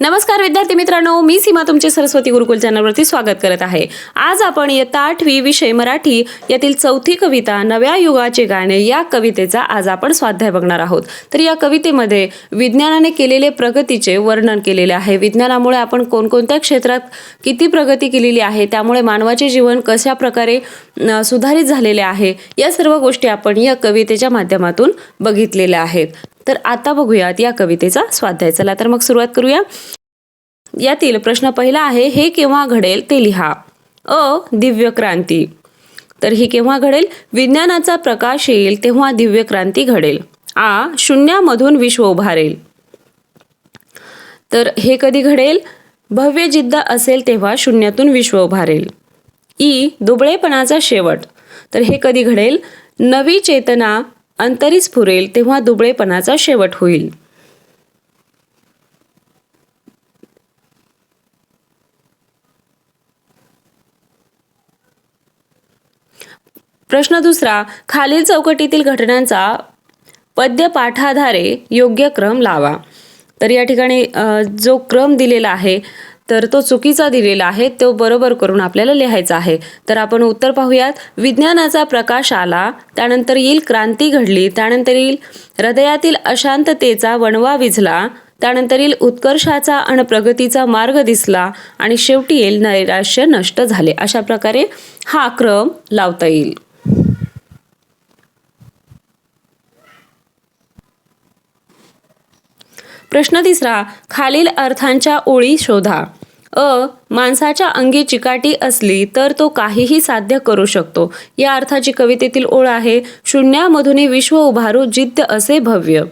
नमस्कार विद्यार्थी मित्रांनो मी सीमा तुमचे सरस्वती गुरुकुल चॅनलवरती स्वागत करत आहे. आज आपण इयत्ता आठवी विषय मराठी यातील चौथी कविता नव्या युगाचे गाणे या कवितेचा आज आपण स्वाध्याय बघणार आहोत. तर या कवितेमध्ये विज्ञानाने केलेले प्रगतीचे वर्णन केलेले आहे. विज्ञानामुळे आपण कोणकोणत्या क्षेत्रात किती प्रगती केलेली आहे त्यामुळे मानवाचे जीवन कशा प्रकारे सुधारित झालेले आहे या सर्व गोष्टी आपण या कवितेच्या माध्यमातून बघितलेल्या आहेत. तर आता बघूयात या कवितेचा स्वाध्याय. चला तर मग सुरुवात करूया. यातील प्रश्न पहिला आहे हे केव्हा घडेल ते लिहा. अ. दिव्य क्रांती. तर ही केव्हा घडेल? विज्ञानाचा प्रकाश येईल तेव्हा दिव्य क्रांती घडेल. आ. शून्यामधून विश्व उभारेल. तर हे कधी घडेल? भव्य जिद्द असेल तेव्हा शून्यातून विश्व उभारेल. ई. दुबळेपणाचा शेवट. तर हे कधी घडेल? नवी चेतना अंतरीच फुरेल तेव्हा दुबळेपणाचा शेवट होईल. प्रश्न दुसरा खालील चौकटीतील घटनांचा पद्यपाठाधारे योग्य क्रम लावा. तर या ठिकाणी जो क्रम दिलेला आहे तर तो चुकीचा दिलेला आहे तो बरोबर करून आपल्याला लिहायचा आहे. तर आपण उत्तर पाहूयात. विज्ञानाचा प्रकाश आला त्यानंतर येईल क्रांती घडली त्यानंतर येईल हृदयातील अशांततेचा वणवा विझला त्यानंतर येईल उत्कर्षाचा आणि प्रगतीचा मार्ग दिसला आणि शेवटी येईल नैराश्य नष्ट झाले. अशा प्रकारे हा क्रम लावता येईल. प्रश्न तिसरा खालील अर्थांच्या ओळी शोधा. अ माणसाच्या अंगी चिकाटी असली तर तो काहीही साध्य करू शकतो. या अर्थाची कवितेतील ओळ आहे शून्यामधून विश्व उभारू जिद्द असे भव्य.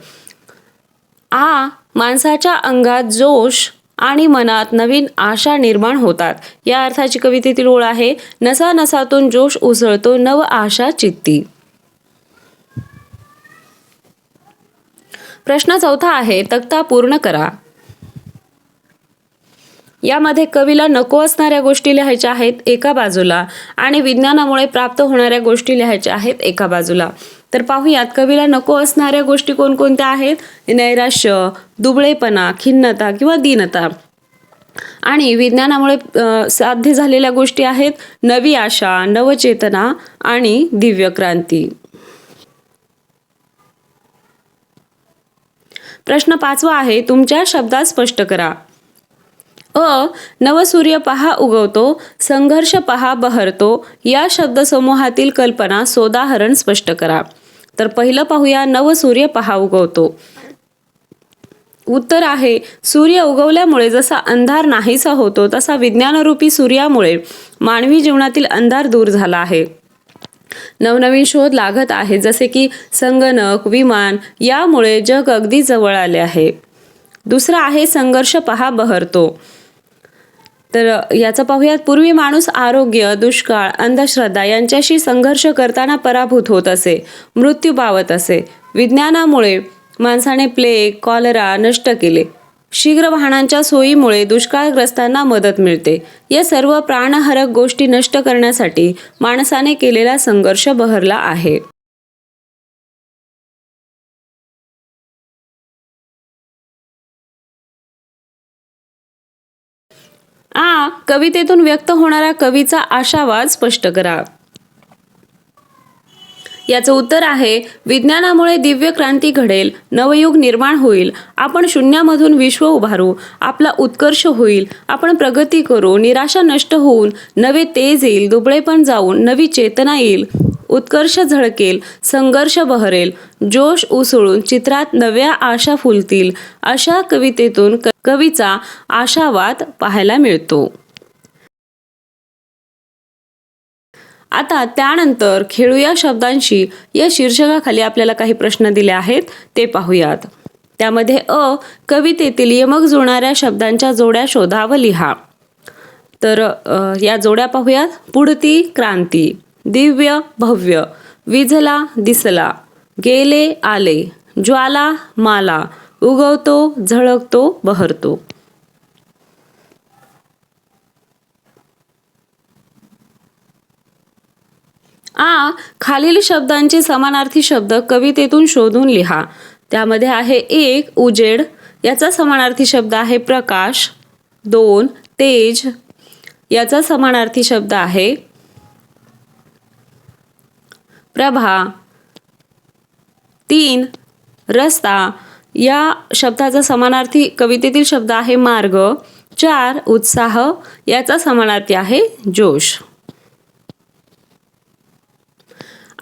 आ माणसाच्या अंगात जोश आणि मनात नवीन आशा निर्माण होतात. या अर्थाची कवितेतील ओळ आहे नसा नसातून जोश उसळतो नव आशा चित्ती. प्रश्न चौथा आहे तक्ता पूर्ण करा. यामध्ये कवीला नको असणाऱ्या गोष्टी लिहायच्या आहेत एका बाजूला आणि विज्ञानामुळे प्राप्त होणाऱ्या गोष्टी लिहायच्या आहेत एका बाजूला. तर पाहूयात कवीला नको असणाऱ्या गोष्टी कोणकोणत्या आहेत? नैराश्य दुबळेपणा खिन्नता किंवा दीनता. आणि विज्ञानामुळे साध्य झालेल्या गोष्टी आहेत नवी आशा नवचेतना आणि दिव्य क्रांती प्रश्न पाचवा आहे तुमच्या शब्दात स्पष्ट करा. अ नवसूर्य पहा उगवतो संघर्ष पहा बहरतो या शब्दसमूहातील कल्पना सोदाहरण स्पष्ट करा. तर पहिलं पाहूया नवसूर्य पहा उगवतो. उत्तर आहे सूर्य उगवल्यामुळे जसा अंधार नाहीसा होतो तसा विज्ञानरूपी सूर्यामुळे मानवी जीवनातील अंधार दूर झाला आहे. नवनवीन शोध लागत आहे जसे की संगणक विमान यामुळे जग अगदी जवळ आले आहे. दुसरा आहे संघर्ष पहा बहरतो. तर याचं पाहूयात पूर्वी माणूस आरोग्य दुष्काळ अंधश्रद्धा यांच्याशी संघर्ष करताना पराभूत होत असे मृत्यू पावत असे. विज्ञानामुळे माणसाने प्लेग कॉलरा नष्ट केले. शीघ्र वाहनांच्या सोयीमुळे दुष्काळग्रस्तांना मदत मिळते. या सर्व प्राणहरक गोष्टी नष्ट करण्यासाठी माणसाने केलेला संघर्ष बहरला आहे. आ कवितेतून व्यक्त होणारा कवीचा आशावाद स्पष्ट करा. याचं उत्तर आहे विज्ञानामुळे दिव्य क्रांती घडेल नवयुग निर्माण होईल. आपण शून्यामधून विश्व उभारू आपला उत्कर्ष होईल आपण प्रगती करू निराशा नष्ट होऊन नवे तेज येईल दुबळेपण जाऊन नवी चेतना येईल. उत्कर्ष झळकेल संघर्ष बहरेल जोश उसळून चित्रात नव्या आशा फुलतील अशा कवितेतून क- कवीचा आशावाद पाहायला मिळतो. आता त्यानंतर खेळूया शब्दांशी. या शीर्षकाखाली आपल्याला काही प्रश्न दिले आहेत ते पाहूयात. त्यामध्ये अ कवितेतील यमक जुळणाऱ्या शब्दांच्या जोड्या शोधा व लिहा. तर या जोड्या पाहूयात. पुढती क्रांती दिव्य भव्य विझला दिसला गेले आले ज्वाला माला उगवतो झळकतो बहरतो. आ खालील शब्दांचे समानार्थी शब्द कवितेतून शोधून लिहा. त्यामध्ये आहे एक उजेड. याचा समानार्थी शब्द आहे प्रकाश. दोन तेज. याचा समानार्थी शब्द आहे प्रभा. तीन रस्ता. या शब्दाचा समानार्थी कवितेतील शब्द आहे मार्ग. चार उत्साह. याचा समानार्थी आहे जोश.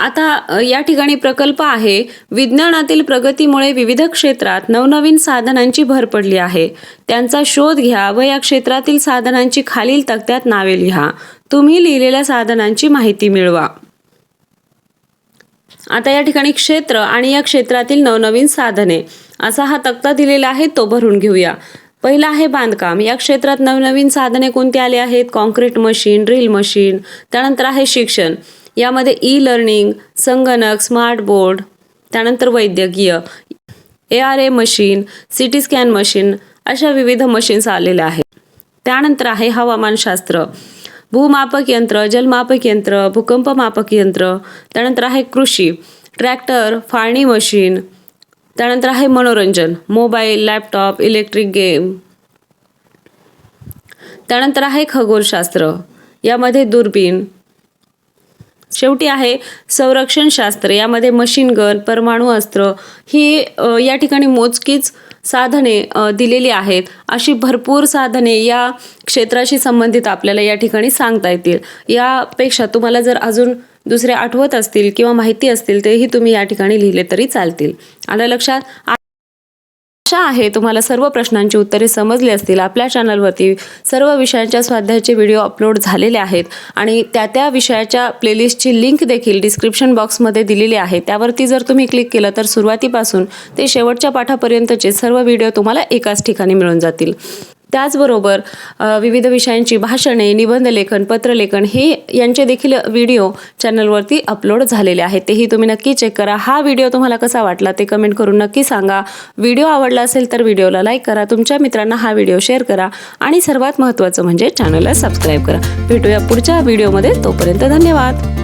आता या ठिकाणी प्रकल्प आहे. विज्ञानातील प्रगतीमुळे विविध क्षेत्रात नवनवीन साधनांची भर पडली आहे. त्यांचा शोध घ्या व या क्षेत्रातील साधनांची खालील तक्त्यात नावे लिहा. तुम्ही लिहिलेल्या साधनांची माहिती मिळवा. आता या ठिकाणी क्षेत्र आणि या क्षेत्रातील नवनवीन साधने. असा हा तक्ता दिलेला आहे तो भरून घेऊया. पहिला आहे बांधकाम. या क्षेत्रात नवनवीन साधने कोणती आली आहेत? कॉन्क्रीट मशीन ड्रिल मशीन त्यानंतर आहे शिक्षण. यामध्ये ई लर्निंग संगणक स्मार्ट बोर्ड त्यानंतर वैद्यकीय A R A machine C T scan machine अशा विविध मशीन्स आलेल्या आहेत. त्यानंतर आहे हवामानशास्त्र. भूमापक यंत्र जलमापक यंत्र भूकंप मापक यंत्र त्यानंतर आहे कृषी ट्रॅक्टर फाळणी मशीन त्यानंतर आहे मनोरंजन मोबाईल लॅपटॉप इलेक्ट्रिक गेम. त्यानंतर आहे खगोलशास्त्र. यामध्ये दुर्बीण शेवटी आहे संरक्षण शास्त्र. यामध्ये मशीन गन परमाणू अस्त्र ही या ठिकाणी मोजकीच साधने दिलेली आहेत. अशी भरपूर साधने या क्षेत्राशी संबंधित आपल्याला या ठिकाणी सांगता येतील. यापेक्षा तुम्हाला जर अजून दुसरे आठवत असतील किंवा माहिती असतील तेही तुम्ही या ठिकाणी लिहिले तरी चालतील. आलं लक्षात? आशा आहे तुम्हाला सर्व प्रश्नांची उत्तरे समजली असतील. आपल्या चॅनलवरती सर्व विषयांच्या स्वाध्यायाचे व्हिडिओ अपलोड झालेले आहेत. आणि त्या त्या विषयाच्या प्लेलिस्टची लिंक देखील डिस्क्रिप्शन बॉक्समध्ये दिलेली आहे. त्यावरती जर तुम्ही क्लिक केलं तर सुरुवातीपासून ते शेवटच्या पाठापर्यंतचे सर्व व्हिडिओ तुम्हाला एकाच ठिकाणी मिळून जातील. त्याचबरोबर विविध विषयांची भाषणे निबंध लेखन पत्रलेखन हे यांचे देखील व्हिडिओ चॅनलवरती अपलोड झालेले आहेत. तेही तुम्ही नक्की चेक करा. हा व्हिडिओ तुम्हाला कसा वाटला ते कमेंट करून नक्की सांगा. व्हिडिओ आवडला असेल तर व्हिडिओला लाईक करा. तुमच्या मित्रांना हा व्हिडिओ शेअर करा. आणि सर्वात महत्त्वाचं म्हणजे चॅनलला सबस्क्राईब करा. भेटूया पुढच्या व्हिडिओमध्ये. तोपर्यंत धन्यवाद.